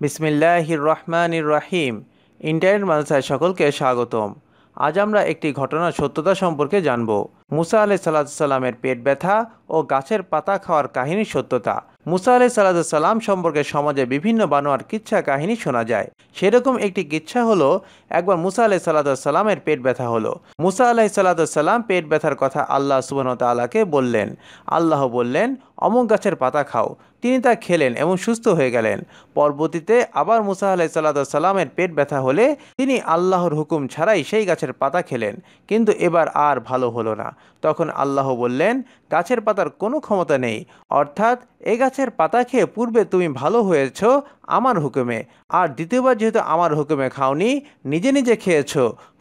বিসমিল্লাহির রহমানির রাহিম ইন্টারনেট মাদ্রাসায় সকলকে স্বাগতম। আজ আমরা একটি ঘটনার সত্যতা সম্পর্কে জানব। মুসা আলাই সাল্লামের পেট ব্যথা ও গাছের পাতা খাওয়ার কাহিনীর সত্যতা। মুসা আলাই সাল্লাম সম্পর্কে সমাজে বিভিন্ন বানোয়ার কিচ্ছা কাহিনী শোনা যায়। সেরকম একটি কিচ্ছা হলো, একবার মুসা আলাই সাল্লামের পেট ব্যথা হলো। মুসা আলাহি সাল্লাম পেট ব্যথার কথা আল্লাহ সুবাহ তালাকে বললেন। আল্লাহ বললেন, অমুক গাছের পাতা খাও। তিনি তা খেলেন এবং সুস্থ হয়ে গেলেন। পরবর্তীতে আবার মুসা আলাহি সাল্লামের পেট ব্যথা হলে তিনি আল্লাহর হুকুম ছাড়াই সেই গাছের পাতা খেলেন, কিন্তু এবার আর ভালো হলো না। তখন আল্লাহ বললেন, গাছের পাতার কোনো ক্ষমতা নেই। অর্থাৎ এ গাছের পাতা খেয়ে পূর্বে তুমি ভালো হয়েছ আমার হুকুমে। আর দ্বিতীয়বার যেহেতু আমার হুকুমে খাওনি, নিজে নিজে খেয়েছ।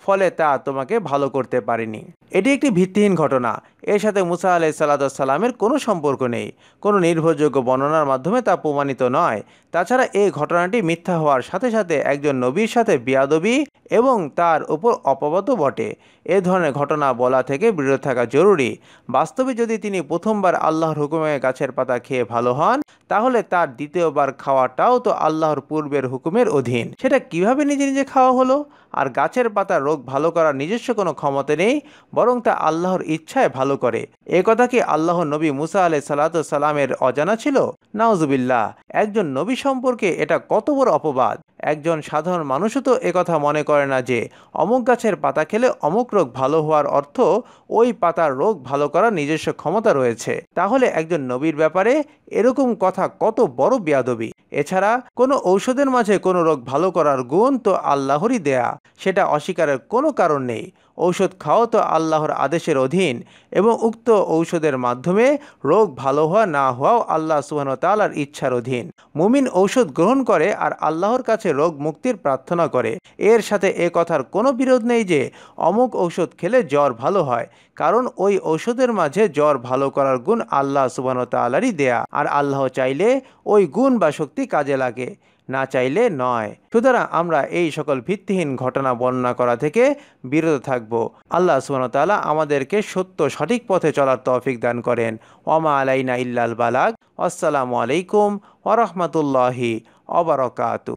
ফলে তা তোমাকে ভালো করতে পারেনি। এটি একটি ভিত্তিহীন ঘটনা। এর সাথে মুসা আলাই সাল্লামের কোনো সম্পর্ক নেই। কোনো নির্ভরযোগ্য বর্ণনার মাধ্যমে তা প্রমাণিত নয়। তাছাড়া এই ঘটনাটি মিথ্যা হওয়ার সাথে সাথে একজন নবীর সাথে বিয়াদবি এবং তার উপর অপবাদও বটে। এ ধরনের ঘটনা বলা থেকে বিরত থাকা জরুরি। বাস্তবে যদি তিনি প্রথমবার আল্লাহর হুকুমে গাছের পাতা খেয়ে ভালো হন তাহলে তার দ্বিতীয়বার খাওয়াটাও তো আল্লাহর পূর্বের হুকুমের অধীন। সেটা কীভাবে নিজে নিজে খাওয়া হলো? আর গাছের পাতা রোগ ভালো করার নিজস্ব কোনো ক্ষমতা নেই, বরং তা আল্লাহর ইচ্ছায় ভালো করে। এ কথা কি আল্লাহ নবী মুসা আলাই সালামের অজানা ছিল? নাউজুবিল্লাহ, একজন নবী সম্পর্কে এটা কত বড় অপবাদ। একজন সাধারণ মানুষও তো একথা মনে করে না যে অমুক গাছের পাতা খেলে অমুক রোগ ভালো হওয়ার অর্থ ওই পাতার রোগ ভালো করার নিজস্ব ক্ষমতা রয়েছে। তাহলে একজন নবীর ব্যাপারে এরকম কথা কত বড় বিয়াদবি। এছাড়া কোনো ঔষধের মাঝে কোনো রোগ ভালো করার গুণ তো আল্লাহরই দেয়া, সেটা অস্বীকারের কোনো কারণ নেই। ঔষধ খাও তো আল্লাহর আদেশের অধীন এবং উক্ত ঔষধের মাধ্যমে রোগ ভালো হওয়া না হওয়াও আল্লাহ সুহান তালার ইচ্ছার অধীন। মুমিন ঔষধ গ্রহণ করে আর আল্লাহর কাছে রোগ মুক্তির প্রার্থনা করে। এর সাথে এ কথার কোনো বিরোধ নেই যে, অমুক ঔষধ খেলে জ্বর ভালো হয়, কারণ ওই ঔষধের মাঝে জ্বর ভালো করার গুণ আল্লাহ সুবান তালারই দেয়া। আর আল্লাহ চাইলে ওই গুণ বা শক্তি কাজে লাগে, না চাইলে নয়। সুতরাং আমরা এই সকল ভিত্তিহীন ঘটনা বর্ণনা করা থেকে বিরত থাকব। আল্লাহ সুবাহতালা আমাদেরকে সত্য, সঠিক পথে চলার তফিক দান করেন। ওমা আলাইনা ইল্লাল বালাক আসসালামু আলাইকুম ওরহমতুল্লাহি অবরকাতু